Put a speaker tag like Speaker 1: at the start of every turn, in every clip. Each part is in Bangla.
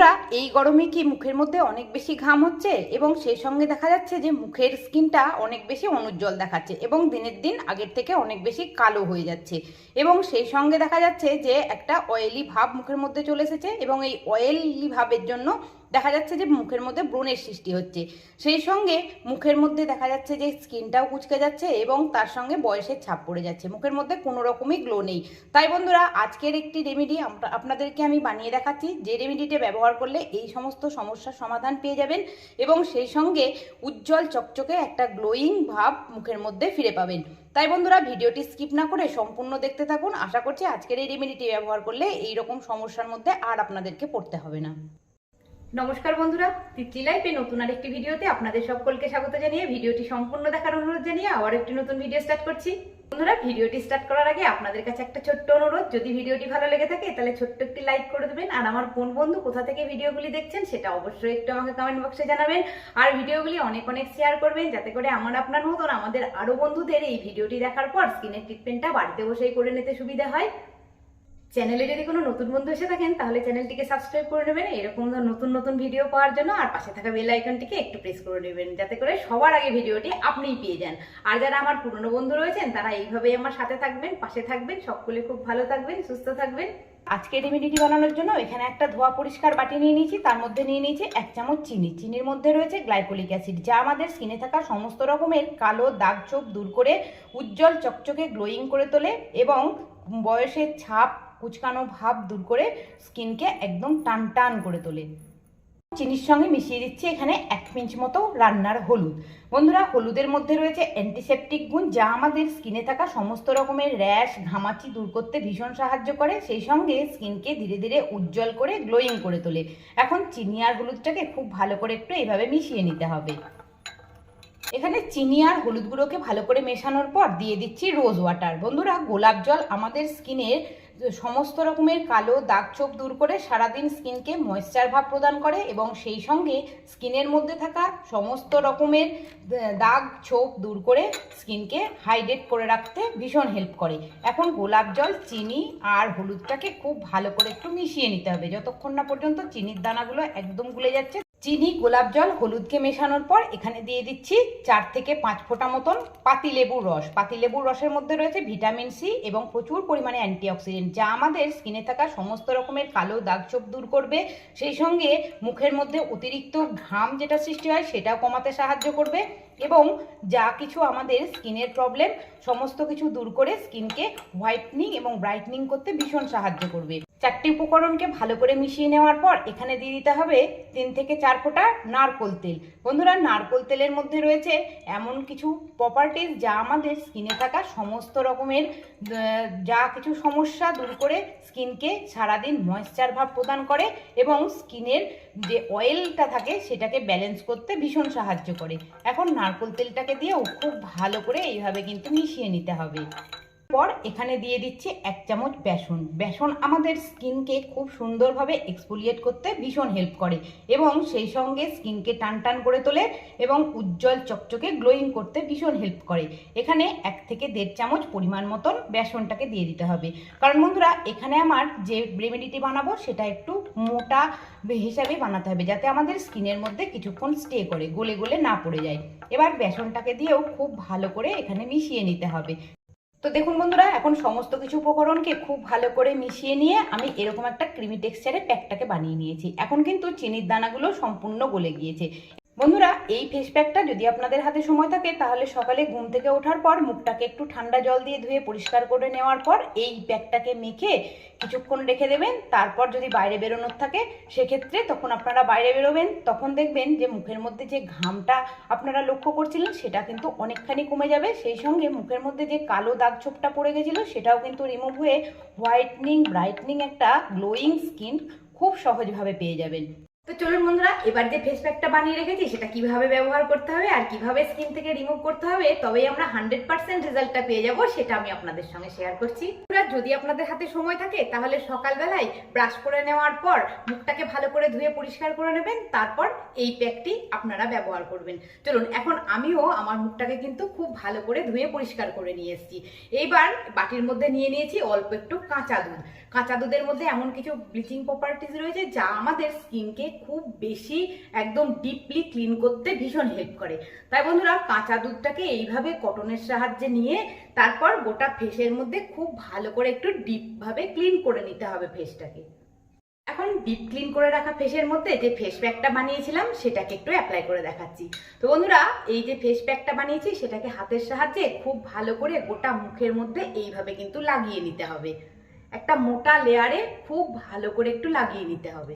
Speaker 1: বন্ধুরা, এই গরমে কি মুখের মধ্যে অনেক বেশি ঘাম হচ্ছে? এবং সেই সঙ্গে দেখা যাচ্ছে যে মুখের স্কিনটা অনেক বেশি অনুজ্জ্বল দেখাচ্ছে এবং দিনের দিন আগের থেকে অনেক বেশি কালো হয়ে যাচ্ছে। এবং সেই সঙ্গে দেখা যাচ্ছে যে একটা অয়েলি ভাব মুখের মধ্যে চলে এসেছে এবং এই অয়েলি ভাবের জন্য দেখা যাচ্ছে যে মুখের মধ্যে ব্রণের সৃষ্টি হচ্ছে। সেই সঙ্গে মুখের মধ্যে দেখা যাচ্ছে যে স্কিনটাও কুচকে যাচ্ছে এবং তার সঙ্গে বয়সের ছাপ পড়ে যাচ্ছে। মুখের মধ্যে কোনো রকমই গ্লো নেই। তাই বন্ধুরা, আজকের একটি রেমেডি আপনাদেরকে আমি বানিয়ে দেখাচ্ছি। যে রেমেডিটা ব্যবহার করলে এই সমস্ত সমস্যার সমাধান পেয়ে যাবেন এবং সেই সঙ্গে উজ্জ্বল চকচকে একটা গ্লোয়িং ভাব মুখের মধ্যে ফিরে পাবেন। তাই বন্ধুরা, ভিডিওটি স্কিপ না করে সম্পূর্ণ দেখতে থাকুন। আশা করছি আজকের এই রেমেডিটি ব্যবহার করলে এইরকম সমস্যার মধ্যে আর আপনাদেরকে পড়তে হবে না। নমস্কার বন্ধুরা, তিতলি লাইফে নতুন আর একটি ভিডিওতে আপনাদের সকলকে স্বাগত জানিয়ে ভিডিওটি সম্পূর্ণ দেখার অনুরোধ জানিয়ে আবার একটি নতুন ভিডিও স্টার্ট করছি। বন্ধুরা, ভিডিওটি স্টার্ট করার আগে আপনাদের কাছে একটা ছোট্ট অনুরোধ, যদি ভিডিওটি ভালো লেগে থাকে তাহলে ছোট্ট একটি লাইক করে দেবেন, আর আমার কোন বন্ধু কোথা থেকে ভিডিওগুলি দেখছেন সেটা অবশ্যই একটু আমাকে কমেন্ট বক্সে জানাবেন, আর ভিডিওগুলি অনেক অনেক শেয়ার করবেন, যাতে করে আমার আপনার মতন আমাদের আরও বন্ধুদের এই ভিডিওটি দেখার পর স্কিনের ট্রিটমেন্টটা বাড়িতে বসেই করে নিতে সুবিধা হয়। চ্যানেলে যদি কোনো নতুন বন্ধু এসে থাকেন, তাহলে চ্যানেলটিকে সাবস্ক্রাইব করে নেবেন। এরকম নতুন নতুন ভিডিও পাওয়ার জন্য আর পাশে থাকা বেল আইকনটিকে একটু প্রেস করে নেবেন, যাতে করে সবার আগে ভিডিওটি আপনিই পেয়ে যান। আর যারা আমার পুরনো বন্ধু রয়েছেন, তারা এইভাবেই আমার সাথে থাকবেন, পাশে থাকবেন। সকলে খুব ভালো থাকবেন, সুস্থ থাকবেন। আজকে রেমেডিটি বানানোর জন্য এখানে একটা ধোয়া পরিষ্কার বাটি নিয়ে নিয়েছি। তার মধ্যে নিয়ে নিয়েছি এক চামচ চিনি। চিনির মধ্যে রয়েছে গ্লাইকোলিক অ্যাসিড যা আমাদের স্কিনে থাকা সমস্ত রকমের কালো দাগ ছোপ দূর করে উজ্জ্বল চকচকে গ্লোয়িং করে তোলে এবং বয়সের ছাপ কুচকানো ভাব দূর করে স্কিনকে একদম টান টান করে তোলে। চিনির সঙ্গে মিশিয়ে দিচ্ছি এখানে এক পিঞ্চ মতো রান্নার হলুদ। বন্ধুরা, হলুদের মধ্যে রয়েছে অ্যান্টিসেপটিক গুণ যা আমাদের স্কিনে থাকা সমস্ত রকমের র্যাশ, ঘামাচি দূর করতে ভীষণ সাহায্য করে। সেই সঙ্গে স্কিনকে ধীরে ধীরে উজ্জ্বল করে গ্লোয়িং করে তোলে। এখন চিনি আর হলুদটাকে খুব ভালো করে একটু এইভাবে মিশিয়ে নিতে হবে। এখানে চিনি আর হলুদ গুঁড়োকে ভালো করে মেশানোর পর দিয়ে দিচ্ছি রোজ ওয়াটার। বন্ধুরা, গোলাপ জল আমাদের স্কিনের সমস্ত রকমের কালো দাগ ছোপ দূর করে সারাদিন স্কিনকে ময়েশ্চার ভাব প্রদান করে এবং সেই সঙ্গে স্কিনের মধ্যে থাকা সমস্ত রকমের দাগ ছোপ দূর করে স্কিনকে হাইড্রেট করে রাখতে ভীষণ হেল্প করে। এখন গোলাপ জল, চিনি আর হলুদটাকে খুব ভালো করে একটু মিশিয়ে নিতে হবে। যতক্ষণ না পর্যন্ত চিনির দানাগুলো একদম গুলে যাচ্ছে চিনি, গোলাপ জল, হলুদকে মেশানোর পর এখানে দিয়ে দিচ্ছি চার থেকে পাঁচ ফোঁটা মতন পাতিলেবুর রস। পাতিলেবুর রসের মধ্যে রয়েছে ভিটামিন সি এবং প্রচুর পরিমাণে অ্যান্টিঅক্সিডেন্ট, যা আমাদের স্কিনে থাকা সমস্ত রকমের কালো দাগ ছোপ দূর করবে। সেই সঙ্গে মুখের মধ্যে অতিরিক্ত ঘাম যেটা সৃষ্টি হয়, সেটাও কমাতে সাহায্য করবে। এবং যা কিছু আমাদের স্কিনের প্রবলেম সমস্ত কিছু দূর করে স্কিনকে হোয়াইটনিং এবং ব্রাইটনিং করতে ভীষণ সাহায্য করবে। চারটি উপকরণকে ভালো করে মিশিয়ে নেওয়ার পর এখানে দিয়ে দিতে হবে তিন থেকে চার ফোঁটা নারকোল তেল। বন্ধুরা, নারকোল তেলের মধ্যে রয়েছে এমন কিছু প্রপার্টিজ যা আমাদের স্কিনে থাকা সমস্ত রকমের যা কিছু সমস্যা দূর করে স্কিনকে সারাদিন ময়েশ্চার ভাব প্রদান করে এবং স্কিনের যে অয়েলটা থাকে সেটাকে ব্যালেন্স করতে ভীষণ সাহায্য করে। এখন নারকোল তেলটাকে দিয়েও খুব ভালো করে এইভাবে কিন্তু মিশিয়ে নিতে হবে। পর এখানে দিয়ে দিচ্ছি এক চামচ বেসন। বেসন আমাদের স্কিনকে খুব সুন্দরভাবে এক্সফোলিয়েট করতে ভীষণ হেল্প করে এবং সেই সঙ্গে স্কিনকে টান টান করে তোলে এবং উজ্জ্বল চকচকে গ্লোয়িং করতে ভীষণ হেল্প করে। এখানে এক থেকে দেড় চামচ পরিমাণ মতন বেসনটাকে দিয়ে দিতে হবে। কারণ বন্ধুরা, এখানে আমার যে রেমেডিটি বানাবো সেটা একটু মোটা হিসাবে বানাতে হবে যাতে আমাদের স্কিনের মধ্যে কিছুক্ষণ স্টে করে, গলে গলে না পড়ে যায়। এবার বেসনটাকে দিয়েও খুব ভালো করে এখানে মিশিয়ে নিতে হবে। তো দেখুন বন্ধুরা, এখন সমস্ত কিছু উপকরণকে খুব ভালো করে মিশিয়ে নিয়ে আমি এরকম একটা ক্রিমি টেক্সচারের প্যাকটাকে বানিয়ে নিয়েছি। এখন কিন্তু চিনির দানাগুলো সম্পূর্ণ গলে গিয়েছে। বন্ধুরা, এই ফেস প্যাকটা যদি আপনাদের হাতে সময় থাকে, তাহলে সকালে ঘুম থেকে ওঠার পর মুখটাকে একটু ঠান্ডা জল দিয়ে ধুয়ে পরিষ্কার করে নেওয়ার পর এই প্যাকটাকে মেখে কিছুক্ষণ রেখে দেবেন। তারপর যদি বাইরে বেরোনোর থাকে, সেক্ষেত্রে তখন আপনারা বাইরে বেরোবেন। তখন দেখবেন যে মুখের মধ্যে যে ঘামটা আপনারা লক্ষ্য করছিলেন, সেটা কিন্তু অনেকখানি কমে যাবে। সেই সঙ্গে মুখের মধ্যে যে কালো দাগ ছোপটা পড়ে গেছিল, সেটাও কিন্তু রিমুভ হয়ে হোয়াইটনিং ব্রাইটনিং একটা গ্লোয়িং স্কিন খুব সহজভাবে পেয়ে যাবেন। তো চলুন বন্ধুরা, এবার যে ফেস প্যাকটা বানিয়ে রেখেছি, সেটা কীভাবে ব্যবহার করতে হবে আর কীভাবে স্কিন থেকে রিমুভ করতে হবে, তবেই আমরা হান্ড্রেড পার্সেন্ট রেজাল্টটা পেয়ে যাব, সেটা আমি আপনাদের সঙ্গে শেয়ার করছি। যদি আপনাদের হাতে সময় থাকে, তাহলে সকালবেলায় ব্রাশ করে নেওয়ার পর মুখটাকে ভালো করে ধুয়ে পরিষ্কার করে নেবেন, তারপর এই প্যাকটি আপনারা ব্যবহার করবেন। চলুন, এখন আমিও আমার মুখটাকে কিন্তু খুব ভালো করে ধুয়ে পরিষ্কার করে নিয়ে এসেছি। এইবার বাটির মধ্যে নিয়ে নিয়েছি অল্প একটু কাঁচা দুধ। কাঁচা দুধের মধ্যে এমন কিছু ব্লিচিং প্রপার্টিজ রয়েছে, যা আমাদের স্কিনকে খুব বেশি একদম ডিপলি ক্লিন করতে ভীষণ হেল্প করে। তাই বন্ধুরা, কাঁচা দুধটাকে এইভাবে কটনের সাহায্যে নিয়ে তারপর গোটা ফেসের মধ্যে খুব ভালো করে একটু ডিপভাবে ক্লিন করে নিতে হবে ফেসটাকে এখন ডিপ ক্লিন করে রাখা ফেসের মধ্যে যে ফেস প্যাকটা বানিয়েছিলাম, সেটাকে একটু অ্যাপ্লাই করে দেখাচ্ছি। তো বন্ধুরা, এই যে ফেস প্যাকটা বানিয়েছি, সেটাকে হাতের সাহায্যে খুব ভালো করে গোটা মুখের মধ্যে এইভাবে কিন্তু লাগিয়ে নিতে হবে। একটা মোটা লেয়ারে খুব ভালো করে একটু লাগিয়ে নিতে হবে।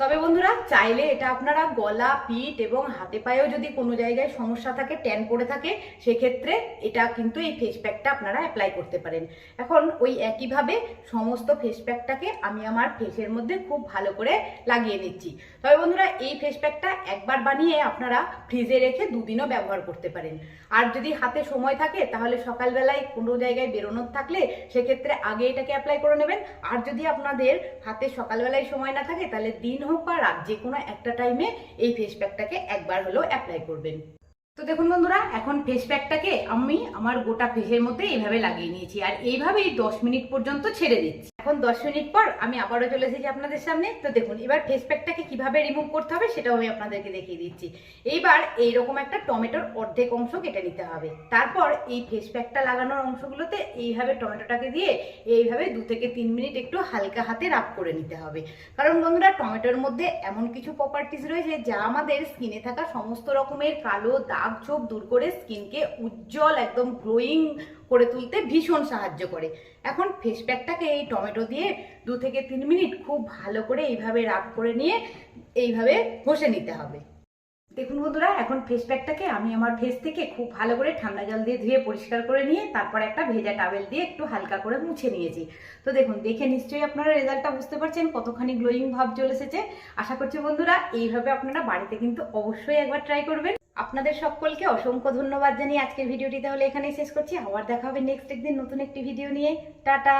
Speaker 1: তবে বন্ধুরা, চাইলে এটা আপনারা গলা, পিঠ এবং হাতে পায়েও যদি কোনো জায়গায় সমস্যা থাকে ট্যান পড়ে থাকে, সেক্ষেত্রে এটা কিন্তু এই ফেস প্যাকটা আপনারা অ্যাপ্লাই করতে পারেন। এখন ওই একইভাবে সমস্ত ফেস প্যাকটাকে আমি আমার ফেসের মধ্যে খুব ভালো করে লাগিয়ে নিচ্ছি। তবে বন্ধুরা, এই ফেস প্যাকটা একবার বানিয়ে আপনারা ফ্রিজে রেখে দুদিনও ব্যবহার করতে পারেন। আর যদি হাতে সময় থাকে, তাহলে সকালবেলায় কোনো জায়গায় বেরোনোর থাকলে সেক্ষেত্রে আগে এটাকে অ্যাপ্লাই করে নেবেন। আর যদি আপনাদের হাতে সকালবেলায় সময় না থাকে, তাহলে দিন হোক বা রাত যে কোনো একটা টাইমে এই ফেস প্যাকটাকে একবার হলেও অ্যাপ্লাই করবেন। তো দেখুন বন্ধুরা, এখন ফেস প্যাকটাকে আমি আমার গোটা ফেসের মধ্যে এইভাবে লাগিয়ে নিয়েছি। আর এইভাবেই দশ মিনিট পর্যন্ত ছেড়ে দিচ্ছি। এখন দশ মিনিট পর আমি আবারও চলে এসেছি আপনাদের সামনে। তো দেখুন, এবার ফেস প্যাকটাকে কীভাবে রিমুভ করতে হবে সেটাও আমি আপনাদেরকে দেখিয়ে দিচ্ছি। এইবার এইরকম একটা টমেটোর অর্ধেক অংশ কেটে নিতে হবে। তারপর এই ফেস প্যাকটা লাগানোর অংশগুলোতে এইভাবে টমেটোটাকে দিয়ে এইভাবে দু থেকে তিন মিনিট একটু হালকা হাতে রাব করে নিতে হবে। কারণ বন্ধুরা, টমেটোর মধ্যে এমন কিছু প্রপার্টিস রয়েছে যা আমাদের স্কিনে থাকা সমস্ত রকমের কালো দাগ ছোপ দূর করে স্কিনকে উজ্জ্বল, একদম গ্লোয়িং করে তুলতে ভীষণ সাহায্য করে। এখন ফেস প্যাকটাকে এই টমেটো দিয়ে দু থেকে তিন মিনিট খুব ভালো করে এইভাবে রাব করে নিয়ে এইভাবে ঘষে নিতে হবে। দেখুন বন্ধুরা, এখন ফেস প্যাকটাকে আমি আমার ফেস থেকে খুব ভালো করে ঠান্ডা জল দিয়ে ধুয়ে পরিষ্কার করে নিয়ে তারপর একটা ভেজা টাবেল দিয়ে একটু হালকা করে মুছে নিয়েছি। তো দেখুন, দেখে নিশ্চয়ই আপনারা রেজাল্টটা বুঝতে পারছেন কতখানি গ্লোয়িং ভাব চলে এসেছে। আশা করছি বন্ধুরা, এইভাবে আপনারা বাড়িতে কিন্তু অবশ্যই একবার ট্রাই করবেন। আপনাদের সকলকে অসংখ্য ধন্যবাদ জানিয়ে আজকের ভিডিওটি তাহলে এখানেই শেষ করছি। আবার দেখা হবে নেক্সট একদিন নতুন একটি ভিডিও নিয়ে। টাটা!